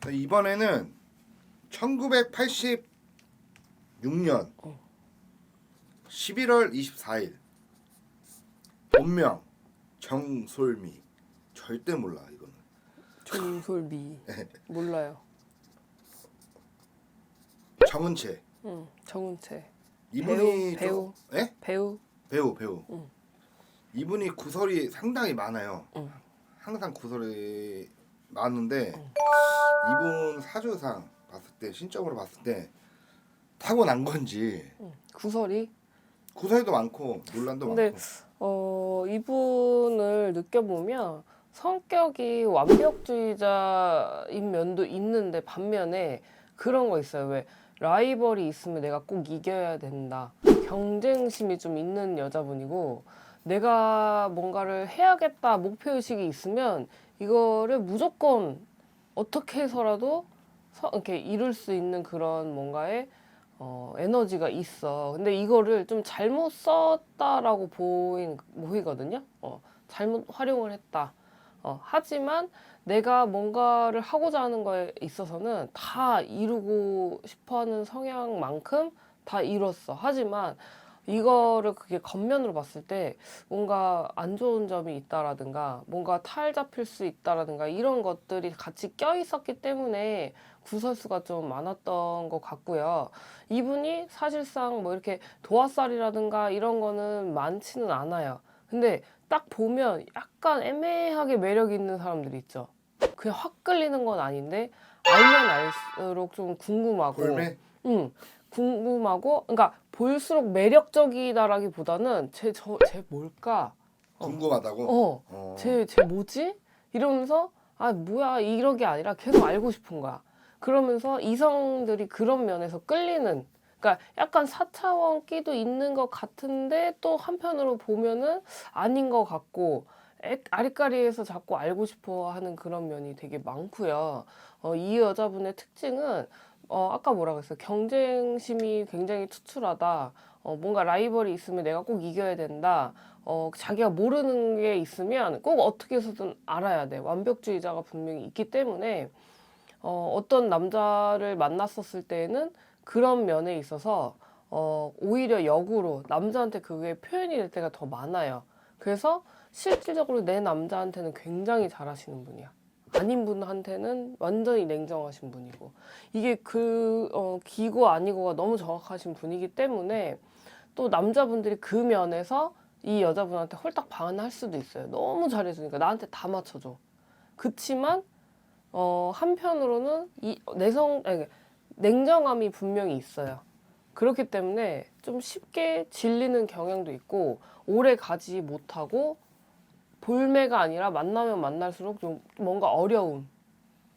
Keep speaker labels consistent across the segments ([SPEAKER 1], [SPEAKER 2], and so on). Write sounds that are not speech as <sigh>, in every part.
[SPEAKER 1] 자, 이번에는 1986년 11월 24일 본명 정솔미. 절대 몰라 이거는.
[SPEAKER 2] 정솔미. <laughs> 몰라요.
[SPEAKER 1] 정은채.
[SPEAKER 2] 응, 정은채.
[SPEAKER 1] 이분이
[SPEAKER 2] 배우,
[SPEAKER 1] 좀- 예?
[SPEAKER 2] 배우.
[SPEAKER 1] 배우 배우.
[SPEAKER 2] 응.
[SPEAKER 1] 이분이 구설이 상당히 많아요
[SPEAKER 2] 응.
[SPEAKER 1] 항상 구설이 많은데 이분 사주상 봤을 때 신적으로 봤을 때 타고난 건지
[SPEAKER 2] 응. 구설이
[SPEAKER 1] 구설도 많고 논란도
[SPEAKER 2] 근데
[SPEAKER 1] 많고
[SPEAKER 2] 어 이분을 느껴보면 성격이 완벽주의자인 면도 있는데 반면에 그런 거 있어요. 왜 라이벌이 있으면 내가 꼭 이겨야 된다. 경쟁심이 좀 있는 여자분이고 내가 뭔가를 해야겠다 목표 의식이 있으면 이거를 무조건 어떻게 해서라도 서- 이렇게 이룰 수 있는 그런 뭔가의 어, 에너지가 있어. 근데 이거를 좀 잘못 썼다라고 보인, 보이거든요. 어, 잘못 활용을 했다. 어, 하지만 내가 뭔가를 하고자 하는 거에 있어서는 다 이루고 싶어 하는 성향만큼 다 이뤘어. 하지만 이거를 그게 겉면으로 봤을 때 뭔가 안 좋은 점이 있다라든가 뭔가 탈 잡힐 수 있다라든가 이런 것들이 같이 껴 있었기 때문에 구설수가 좀 많았던 것 같고요. 이분이 사실상 뭐 이렇게 도화살이라든가 이런 거는 많지는 않아요. 근데 딱 보면 약간 애매하게 매력 있는 사람들이 있죠. 그냥 확 끌리는 건 아닌데 알면 알수록 좀 궁금하고 응, 궁금하고, 그러니까 볼수록 매력적이다라기보다는 쟤저쟤 뭘까? 어.
[SPEAKER 1] 궁금하다고
[SPEAKER 2] 어,
[SPEAKER 1] 어.
[SPEAKER 2] 쟤 쟤 뭐지? 이러면서 아 뭐야 이런 게 아니라 계속 알고 싶은 거야. 그러면서 이성들이 그런 면에서 끌리는. 그러니까 약간 사차원 끼도 있는 것 같은데 또 한편으로 보면은 아닌 것 같고 애- 아리까리해서 자꾸 알고 싶어 하는 그런 면이 되게 많고요. 어, 이 여자분의 특징은 어, 아까 뭐라고 했어요? 경쟁심이 굉장히 투출하다. 어, 뭔가 라이벌이 있으면 내가 꼭 이겨야 된다. 어, 자기가 모르는 게 있으면 꼭 어떻게 해서든 알아야 돼. 완벽주의자가 분명히 있기 때문에 어, 어떤 남자를 만났었을 때에는 그런 면에 있어서 어, 오히려 역으로 남자한테 그게 표현이 될 때가 더 많아요. 그래서 실질적으로 내 남자한테는 굉장히 잘하시는 분이야. 아닌 분한테는 완전히 냉정하신 분이고 이게 그 어, 기고 아니고가 너무 정확하신 분이기 때문에 또 남자분들이 그 면에서 이 여자분한테 홀딱 반할 수도 있어요. 너무 잘해주니까 나한테 다 맞춰줘. 그치만 어, 한편으로는 이 내성 아니, 냉정함이 분명히 있어요. 그렇기 때문에 좀 쉽게 질리는 경향도 있고 오래 가지 못하고 볼매가 아니라 만나면 만날수록 좀 뭔가 어려움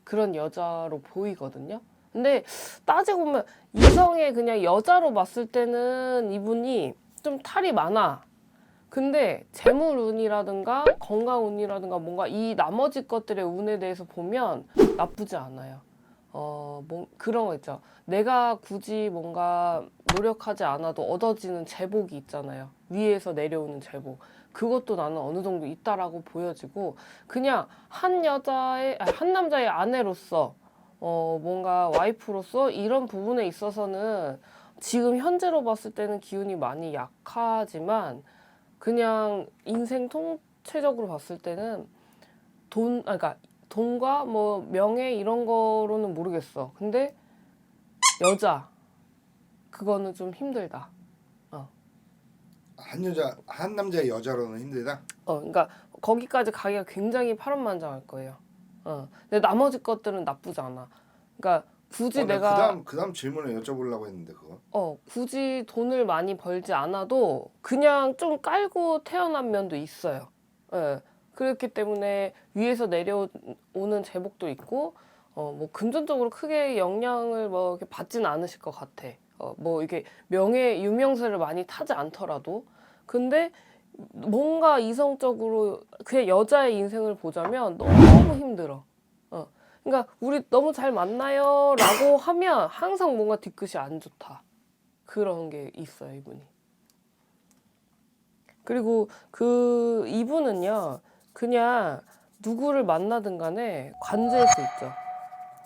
[SPEAKER 2] 그런 여자로 보이거든요. 근데 따지고 보면 이성의 그냥 여자로 봤을 때는 이분이 좀 탈이 많아. 근데 재물 운이라든가 건강 운이라든가 뭔가 이 나머지 것들의 운에 대해서 보면 나쁘지 않아요. 어, 뭐 그런 거 있죠. 내가 굳이 뭔가 노력하지 않아도 얻어지는 제복이 있잖아요. 위에서 내려오는 제복. 그것도 나는 어느 정도 있다라고 보여지고 그냥 한 여자의 아니, 한 남자의 아내로서 어, 뭔가 와이프로서 이런 부분에 있어서는 지금 현재로 봤을 때는 기운이 많이 약하지만 그냥 인생 통체적으로 봤을 때는 돈, 아, 그러니까 돈과 뭐 명예 이런 거로는 모르겠어. 근데 여자 그거는 좀 힘들다.
[SPEAKER 1] 한 여자 한 남자의 여자로는 힘들다
[SPEAKER 2] 어, 그러니까 거기까지 가기가 굉장히 파란만장할 거예요. 어, 근데 나머지 것들은 나쁘지 않아. 그러니까 굳이
[SPEAKER 1] 어, 나
[SPEAKER 2] 내가
[SPEAKER 1] 그다음 그다음 질문을 여쭤보려고 했는데 그거
[SPEAKER 2] 어, 굳이 돈을 많이 벌지 않아도 그냥 좀 깔고 태어난 면도 있어요. 예. 그렇기 때문에 위에서 내려오는 제복도 있고, 어, 뭐 금전적으로 크게 영향을 뭐 이렇게 받지는 않으실 것 같아. 어, 뭐 이게 명예, 유명세를 많이 타지 않더라도. 근데 뭔가 이성적으로 그냥 여자의 인생을 보자면 너무 힘들어. 어. 그러니까 우리 너무 잘 만나요라고 하면 항상 뭔가 뒤끝이 안 좋다. 그런 게 있어요, 이분이. 그리고 그 이분은요, 그냥 누구를 만나든 간에 관제일 수 있죠.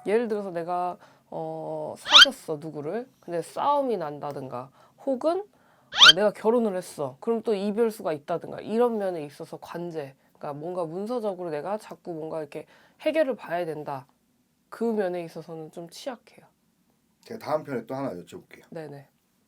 [SPEAKER 2] 예를 들어서 내가 어, 사귀었어 누구를, 근데 싸움이 난다든가, 혹은 어, 내가 결혼을 했어. 그럼 또 이별수가 있다든가 이런 면에 있어서 관제. 그러니까 뭔가 문서적으로 내가 자꾸 뭔가 이렇게 해결을 봐야 된다. 그 면에 있어서는 좀 취약해요.
[SPEAKER 1] 제가 다음 편에 또 하나 여쭤볼게요.
[SPEAKER 2] 네네.